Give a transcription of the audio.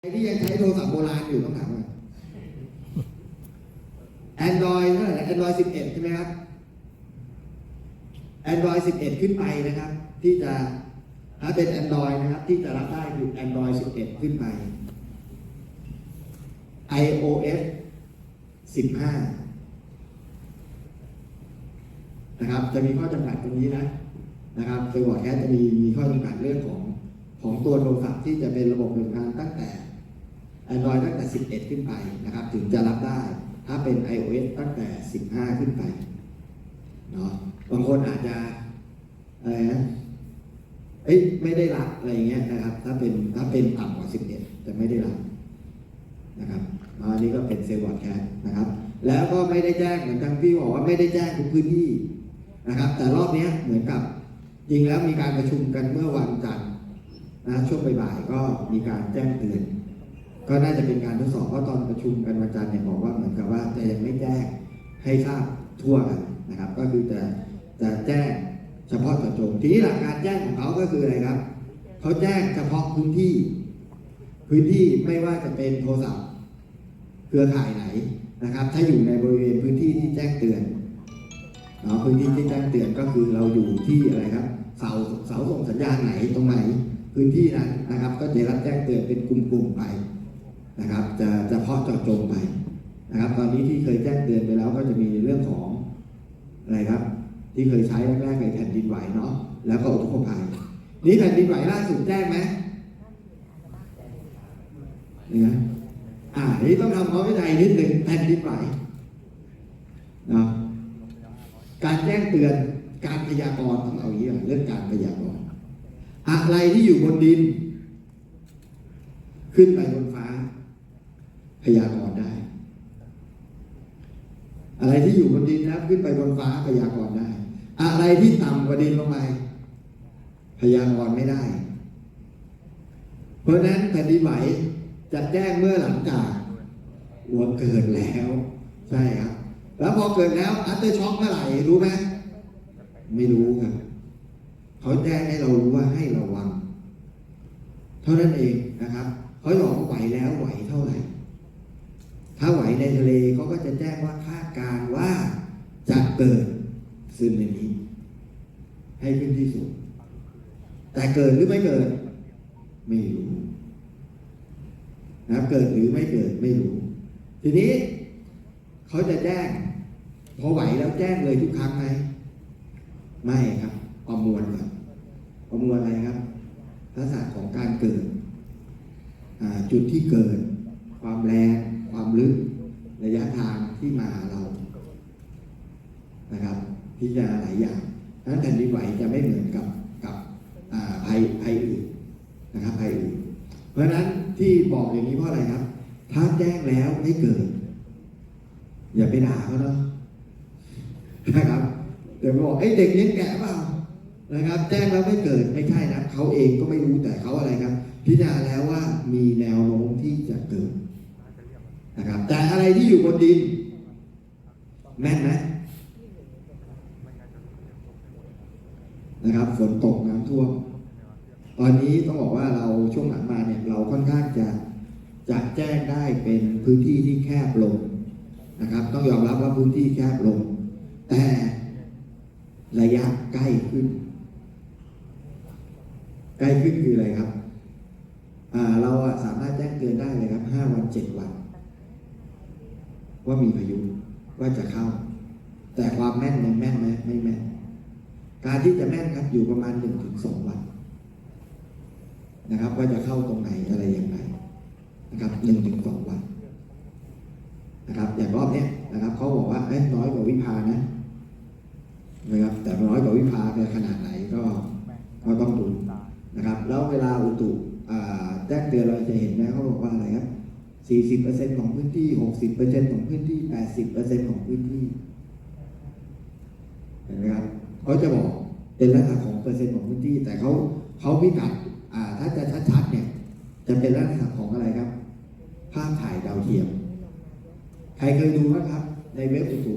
ใครที่ยังใช้โทรศัพท์โบราณอยู่ต้องถามว่า Android เท่าไหร่ Android 11ใช่ไหมครับ Android 11ขึ้นไปนะครับ ที่จะถ้าเป็น Android นะครับ ที่จะรับได้คือ Android 11 ขึ้นไป iOS 15 นะครับ จะมีข้อจำกัดตรงนี้นะ นะครับโดยบอร์ดแคสจะมีมีข้อจำกัดเรื่องของของตัวโทรศัพท์ที่จะเป็นระบบปฏิบัติการตั้งแต่ Android ตั้งแต่ 11 ขึ้นไปนะครับ ถึงจะรับได้ ถ้าเป็น iOS ตั้งแต่ 15 ขึ้นไปเนาะบางคนอาจจะอะไรนะเอ้ยไม่ได้รับอะไรอย่างเงี้ยนะครับ ถ้าเป็นถ้าเป็นต่ำกว่า 11 จะไม่ได้รับนะครับอันนี้ก็เป็นเซลล์บอร์ดแคสนะครับ แล้วก็ไม่ได้แจ้งเหมือนกันพี่บอกว่าไม่ได้แจ้งทุกพื้นที่นะครับ แต่รอบนี้เหมือนกับจริงแล้วมีการประชุมกันเมื่อวันจันทร์นะช่วงบ่ายๆก็มีการแจ้งเตือน ก็น่าจะเป็นการทดสอบเพราะตอนประชุมกันวันจันทร์เนี่ยบอกว่าเหมือนกับว่าจะยังไม่แจ้งให้ทราบทั่วกันนะครับ ก็คือจะจะแจ้งเฉพาะเจาะจงทีนี้หลักการแจ้งของเขาก็คืออะไรครับเขาแจ้งเฉพาะพื้นที่ พื้นที่ไม่ว่าจะเป็นโทรศัพท์เครือข่ายไหนนะครับ ถ้าอยู่ในบริเวณพื้นที่ที่แจ้งเตือนเนาะพื้นที่ที่แจ้งเตือนก็คือเราอยู่ที่อะไรครับ เสาเสาส่งสัญญาณไหนตรงไหน พื้นที่นั้นนะครับ ก็จะรับแจ้งเตือนเป็นกลุ่มๆไป นะครับ จะจะเพาะเจาะจงไปนะครับ ตอนนี้ที่เคยแจ้งเตือนไปแล้วก็จะมีเรื่องของอะไรครับ ที่เคยใช้แรกๆในแผ่นดินไหวเนาะแล้วก็อุทกภัยนี่แผ่นดินไหวล่าสุดแจ้งไหมนี่นะอ่านี่ต้องทำความเข้าใจนิดหนึ่งแผ่นดินไหวนะการแจ้งเตือนการพยากรณ์ต้องเอาอย่างนี้ก่อนเรื่องการพยากรณ์อะไรที่อยู่บนดิน ขึ้นไปบนฟ้า พยากรณ์ได้ อะไรที่อยู่บนดินแล้วขึ้นไปบนฟ้าพยากรณ์ได้ อะไรที่ต่ำกว่าดินลงไปพยากรณ์ไม่ได้ เพราะนั้นแผ่นดินไหวจะแจ้งเมื่อหลังจากหัวเกิดแล้ว ใช่ครับ แล้วพอเกิดแล้วอัตเตอร์ช็อคเมื่อไหร่รู้ไหมไม่รู้ครับเขาแจ้งให้เรารู้ว่าให้ระวัง เท่านั้นเองนะครับเขาบอกว่าไหวแล้วไหวเท่าไหร่ ถ้าไหวในทะเลเขาก็จะแจ้งว่าคาดการว่าจะเกิดซึนามิให้ขึ้นที่สุดแต่เกิดหรือไม่เกิด ไม่รู้นะครับเกิดหรือไม่เกิดไม่รู้ ทีนี้เขาจะแจ้ง พอไหวแล้วแจ้งเลยทุกครั้งไหมไม่ครับ ประมวลก่อนประมวลอะไรครับลักษณะของการเกิดจุดที่เกิด ความแรง ความลึก ระยะทางที่ มาหาเรานะครับ พิจารณาหลายอย่างดังนั้นแผ่นดินไหวจะไม่เหมือนกับกับภัยภัยอื่นนะครับภัยอื่น เพราะฉะนั้นที่บอกอย่างนี้เพราะอะไรครับ ถ้าแจ้งแล้วไม่เกิด อย่าไปด่าเขาเนาะนะครับเดี๋ยวบอกไอ้เด็กเลี้ยงแกะเปล่านะครับ แจ้งแล้วไม่เกิดไม่ใช่นะเขาเองก็ไม่รู้แต่เขาอะไรครับ พิจารณาแล้วว่ามีแนวโน้มที่จะเกิดนะครับ แต่อะไรที่อยู่บนดิน แม่นไหมนะครับ ฝนตกน้ำท่วม ตอนนี้ต้องบอกว่าเราช่วงหลังมาเนี่ยเราค่อนข้างจะจะแจ้งได้เป็นพื้นที่ที่แคบลงนะครับ ต้องยอมรับว่าพื้นที่แคบลง แต่ระยะใกล้ขึ้น ใกล้ขึ้นคืออะไรครับเราสามารถแจ้งเตือนได้เลยครับห้าวันเจ็ดวัน ว่ามีพายุว่าจะเข้า แต่ความแม่นมันแม่นไหมไม่แม่น การที่จะแม่นครับอยู่ประมาณหนึ่งถึงสองวัน นะครับ ว่าจะเข้าตรงไหนอะไรอย่างไรนะครับหนึ่งถึงสองวันนะครับอย่างรอบเนี้ยนะครับเขาบอกว่าเอ้ยน้อยกว่าวิภานะนะครับ แต่น้อยกว่าวิภาในขนาดไหนก็ก็ต้องดูนะครับ แล้วเวลาอุตุแจ้งเตือนเราจะเห็นไหมเขาบอกว่าอะไรครับ40%ของพื้นที่60%ของพื้นที่80%ของพื้นที่เห็นไหมครับเขาจะบอก เป็นลักษณะของเปอร์เซ็นต์ของพื้นที่ แต่เขาเขาพิกัดอ่าถ้าจะชัดๆเนี่ย จะเป็นลักษณะของอะไรครับ ภาพถ่ายดาวเทียม ใครเคยดูบ้างครับ ในเว็บอุตุ